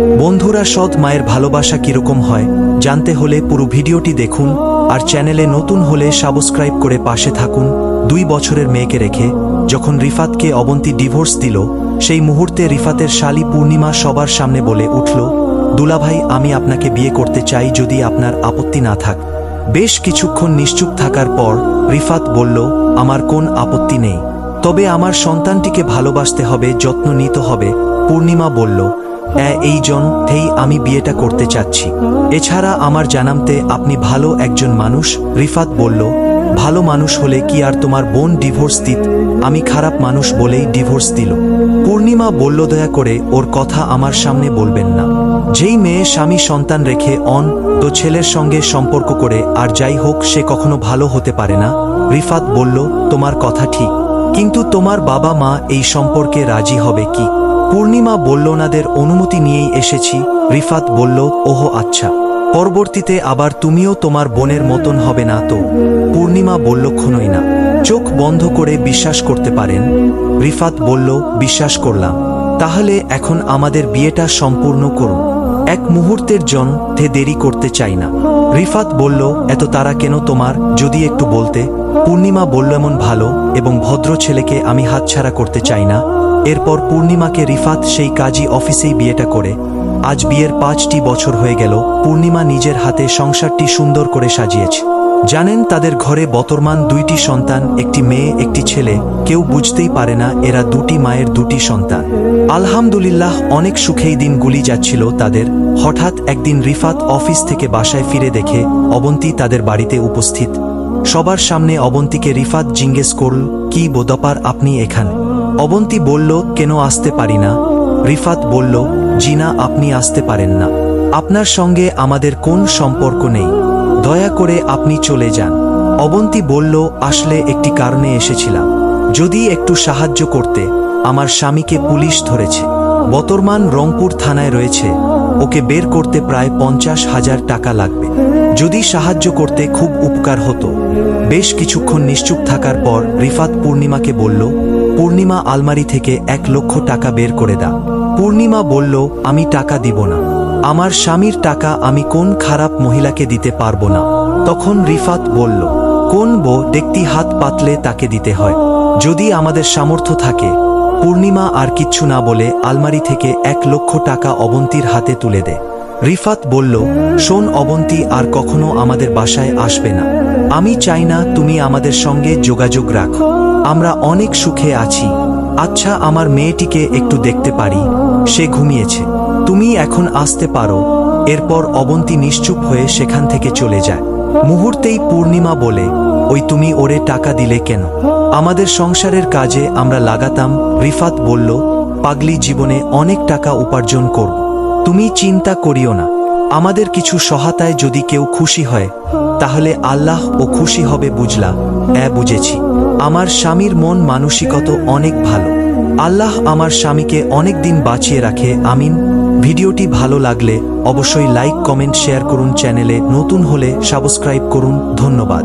বন্ধুরা, সৎ মায়ের ভালোবাসা কীরকম হয়, জানতে হলে পুরো ভিডিওটি দেখুন আর চ্যানেলে নতুন হলে সাবস্ক্রাইব করে পাশে থাকুন। দুই বছরের মেয়েকে রেখে, যখন রিফাতকে অবন্তী ডিভোর্স দিল, সেই মুহূর্তে রিফাতের শালী পূর্ণিমা সবার সামনে বলে উঠল, দুলাভাই, আমি আপনাকে বিয়ে করতে চাই যদি আপনার আপত্তি না থাক। বেশ কিছুক্ষণ নিশ্চুপ থাকার পর রিফাত বলল, আমার কোন আপত্তি নেই। তবে আমার সন্তানটিকে ভালোবাসতে হবে, যত্ন নিতে হবে। পূর্ণিমা বলল এই জন থেই আমি বিয়েটা করতে চাচ্ছি। এছাড়া আমার জানামতে আপনি ভালো একজন মানুষ। রিফাত বলল, ভালো মানুষ হলে কি আর তোমার বোন ডিভোর্স দিত? আমি খারাপ মানুষ বলেই ডিভোর্স দিল। পূর্ণিমা বলল, দয়া করে ওর কথা আমার সামনে বলবেন না। যেই মেয়ে স্বামী সন্তান রেখে অন, তো ছেলের সঙ্গে সম্পর্ক করে, আর যাই হোক, সে কখনো ভালো হতে পারে না। রিফাত বলল, তোমার কথা ঠিক। কিন্তু তোমার বাবা মা এই সম্পর্কে রাজি হবে কি? পূর্ণিমা বলল ওনাদের অনুমতি নিয়েই এসেছি, রিফাত বলল, ওহো আচ্ছা। পরবর্তীতে আবার তুমিও তোমার বোনের মতন হবে না তো? পূর্ণিমা বলল ক্ষণই না। চোখ বন্ধ করে বিশ্বাস করতে পারেন? রিফাত বলল, বিশ্বাস করলাম। তাহলে এখন আমাদের বিয়েটা সম্পূর্ণ করুন। এক মুহূর্তের জন থে দেরি করতে চাই না। রিফাত বলল, এত তারা কেন তোমার? যদি একটু বলতে। পূর্ণিমা বলল, এমন ভালো এবং ভদ্র ছেলেকে আমি হাতছাড়া করতে চাই না। এরপর পূর্ণিমাকে রিফাত সেই কাজী অফিসেই বিয়েটা করে। আজ বিয়ের পাঁচটি বছর হয়ে গেল, পূর্ণিমা নিজের হাতে সংসারটি সুন্দর করে সাজিয়েছে। জানেন, তাদের ঘরে বর্তমান দুইটি সন্তান, একটি মেয়ে, একটি ছেলে। কেউ বুঝতেই পারে না এরা দুটি মায়ের দুটি সন্তান। আলহামদুলিল্লাহ, অনেক সুখেই দিনগুলি যাচ্ছিল তাদের। হঠাৎ একদিন রিফাত অফিস থেকে বাসায় ফিরে দেখে অবন্তী তাদের বাড়িতে উপস্থিত। সবার সামনে অবন্তীকে রিফাত জিজ্ঞেস করল, কি বোদপার আপনি এখানে? অবন্তী বলল, কেন আসতে পারি না? রিফাত বলল, জিনা, আপনি আসতে পারেন না। আপনার সঙ্গে আমাদের কোন সম্পর্ক নেই। দয়া করে আপনি চলে যান। অবন্তী বলল, আসলে একটি কারণে এসেছিলাম। যদি একটু সাহায্য করতে, আমার স্বামীকে পুলিশ ধরেছে। বতরমান রংপুর থানায় রয়েছে। ওকে বের করতে প্রায় পঞ্চাশ হাজার টাকা লাগবে। যদি সাহায্য করতে খুব উপকার হতো। বেশ কিছুক্ষণ নিশ্চুপ থাকার পর রিফাত পূর্ণিমাকে বলল পূর্ণিমা আলমারি থেকে এক লক্ষ টাকা বের করে দাও। পূর্ণিমা বলল, আমি টাকা দিব না। আমার স্বামীর টাকা আমি কোন খারাপ মহিলাকে দিতে পারব না? তখন রিফাত বলল, কোন বো দেখতি হাত পাতলে তাকে দিতে হয়। যদি আমাদের সামর্থ্য থাকে, পূর্ণিমা আর কিচ্ছু না বলে আলমারি থেকে এক লক্ষ টাকা অবন্তীর হাতে তুলে দেয় রিফাত বলল, শোন অবন্তী, আর কখনো আমাদের বাসায় আসবে না। আমি চাই না তুমি আমাদের সঙ্গে যোগাযোগ রাখো। আমরা অনেক সুখে আছি। আচ্ছা আমার মেয়েটিকে একটু দেখতে পারি। সে ঘুমিয়েছে। তুমি এখন আসতে পারো। এরপর অবন্তী নিশ্চুপ হয়ে সেখান থেকে চলে যায়। মুহূর্তেই পূর্ণিমা বলে, ওই তুমি ওরে টাকা দিলে কেন? আমাদের সংসারের কাজে আমরা লাগাতাম, রিফাত বলল, পাগলি জীবনে অনেক টাকা উপার্জন করব। তুমি চিন্তা করিও না। আমাদের কিছু সহায়তায় যদি কেউ খুশি হয়, তাহলে আল্লাহ ও খুশি হবে বুঝলা। এ, বুঝেছি। আমার স্বামীর মন মানসিকত অনেক ভালো। আল্লাহ আমার স্বামীকে অনেক দিন বাঁচিয়ে রাখে, আমিন। ভিডিওটি ভালো লাগলে অবশ্যই লাইক, কমেন্ট, শেয়ার করুন চ্যানেলে। নতুন হলে সাবস্ক্রাইব করুন। ধন্যবাদ।